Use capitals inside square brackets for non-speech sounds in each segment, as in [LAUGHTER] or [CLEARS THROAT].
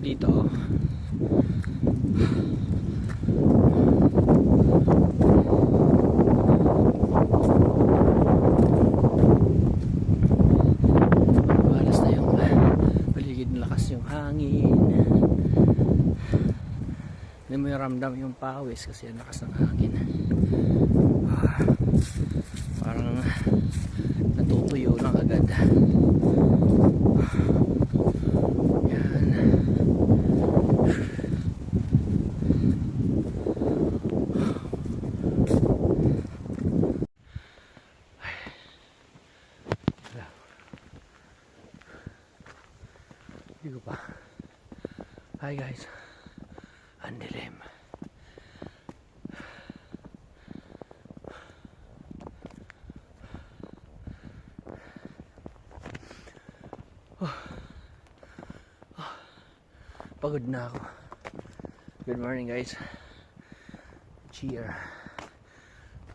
dito oh. Hindi mo yung ramdam yung pawis kasi ang lakas ng hangin. Ah, parang natutuyo lang agad. Ko pa. Hi guys. Ang dilim. Pagod na ako. Good morning guys. Cheer.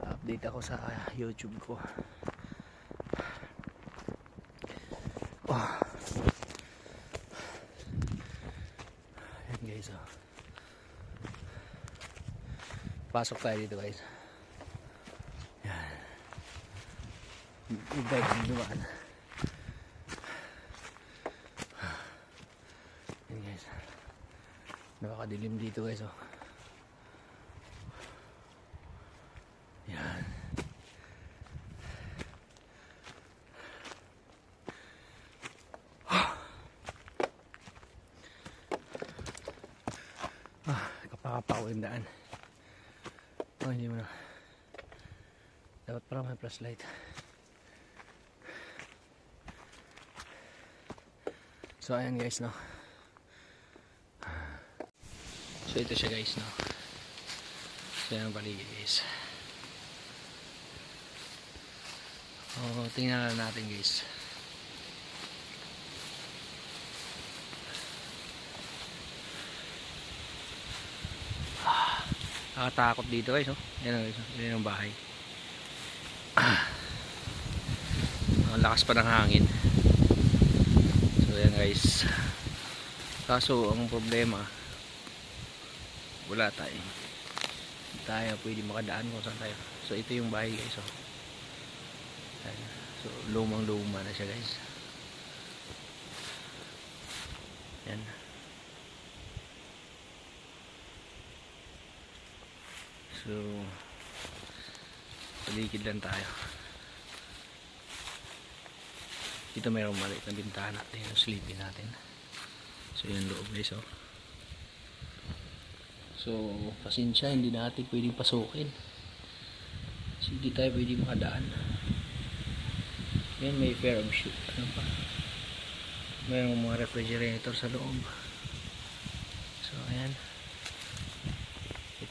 Update ako sa YouTube ko. Oh. Ayan guys oh. Pasok tayo dito guys. Yan. Ibig ang dumaan. Yan guys. Nakakadilim dito guys oh. Yan. Ah, kapakapaw yung daan. Oh, hindi mo na. Dapat pala may flashlight. So, ayan guys, no. So, ito siya guys, no. So, yan ang paligid guys. Oh, tingnan na natin guys. Nakatakot dito guys, oh. Yan guys, oh. Yan ang bahay. [CLEARS THROAT] Ang lakas pa ng hangin. So yan guys. Kaso ang problema wala tayo. Hindi tayo pwede makadaan kung saan tayo. So ito yung bahay guys, oh. Ayan. So lumang luma na siya guys. Yan. So, paligid lang tayo. Dito mayroong maliit na bintana. Ito yung sleepy natin. So, yung loob guys, oh. So, pasensya, hindi natin pwedeng pasukin. Kasi hindi tayo pwedeng makadaan. Yan, may pair of shoe. Ano pa? Mayroong mga refrigerator sa loob. So, ayan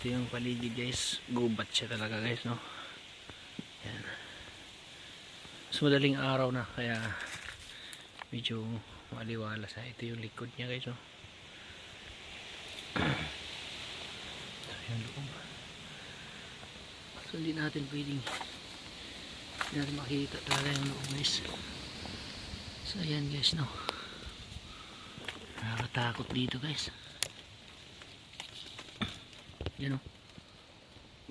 ito yung paligid guys. Gubat siya talaga guys no? Yan mas madaling araw na kaya medyo maliwala sa ito yung likod niya guys no? [CLEARS THROAT] Ito yung loob. So hindi natin pwedeng hindi natin makita talaga yung loob guys. So ayan guys no? Nakakatakot dito guys yan o.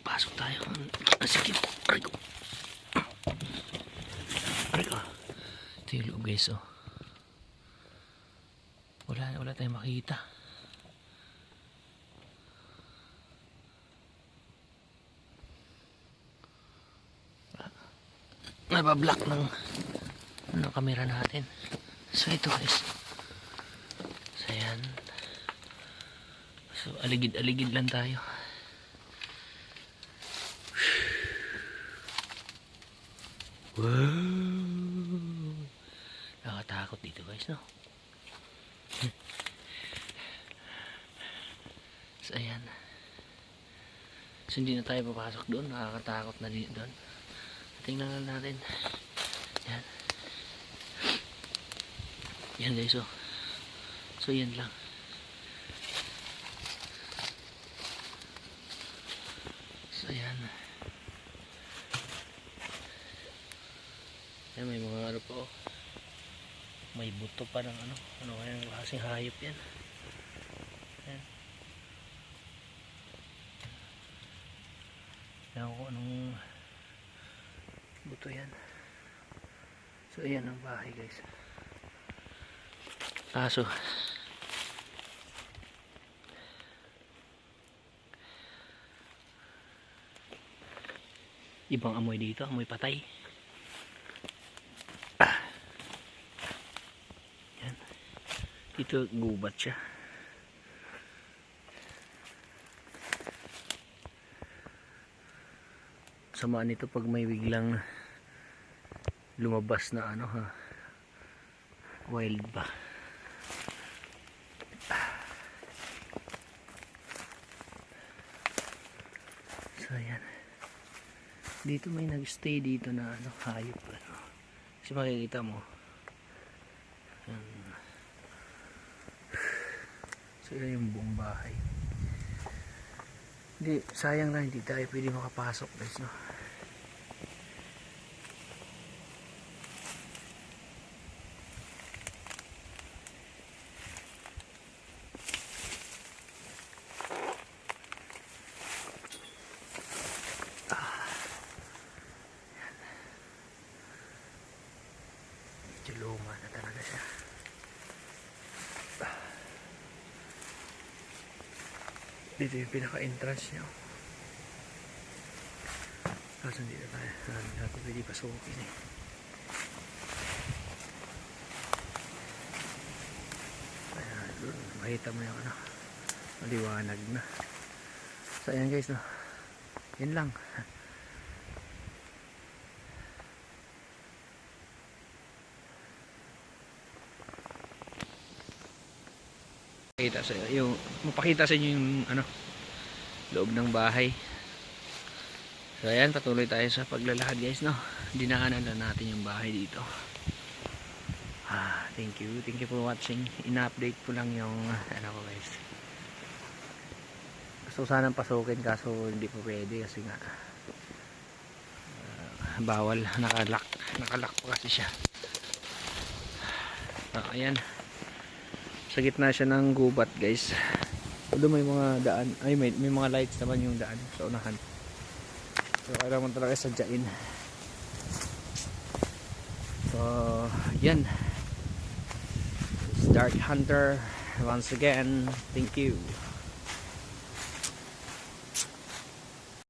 Pasok tayo. Ah, sige. Aray ko. Aray ko. Ito yung loob guys oh. Wala, wala tayong makita. Nabablock ng ng camera natin. So ito guys. So yan. So aligid-aligid lang tayo. Wow! Nakatakot dito guys, no? so, ayan. So, hindi na tayo papasok doon. Nakakatakot na din doon. Tingnan lang natin. Yan. Yan guys, oh. So, yan lang. So, ayan. Ayan, Ayan, may mga ano po. May buto pa ng ano. Ano kayang klaseng hayop yan. Ayan. Ayan ko anong buto yan. So, ayan ang bahay guys. Kaso, ibang amoy dito, amoy patay. Dito gubat siya. Sama nito pag may biglang lumabas na ano ha. Wild ba. So yan. Dito may nagstay dito na ano hayop ano. Kasi makikita mo. Yan. So yung buong bahay. Hindi, sayang lang hindi tayo pwede makapasok guys no. Medyo luma na talaga siya. Dito yung pinaka-entrance niya. Kaso na tayo. Hindi natin pwede pasukin eh. Ayan, makita mo yung ano. Maliwanag na. So ayan guys no. Yan lang. [LAUGHS] Pakita sa yung mapakita sa inyo yung ano loob ng bahay. So ayan, patuloy tayo sa paglalakad guys, no. Dinaanan lang natin yung bahay dito. Ah, thank you. Thank you for watching. In-update ko lang yung ano ko guys. Gusto sanang pasukin kaso hindi po pwede kasi nga ah, bawal nakalock nakalock pa kasi siya. So, ayan sa gitna siya ng gubat guys. Although may mga daan. Ay may, may mga lights naman yung daan sa unahan. So kailangan talaga sadyain. So yan. Dark Hunter once again thank you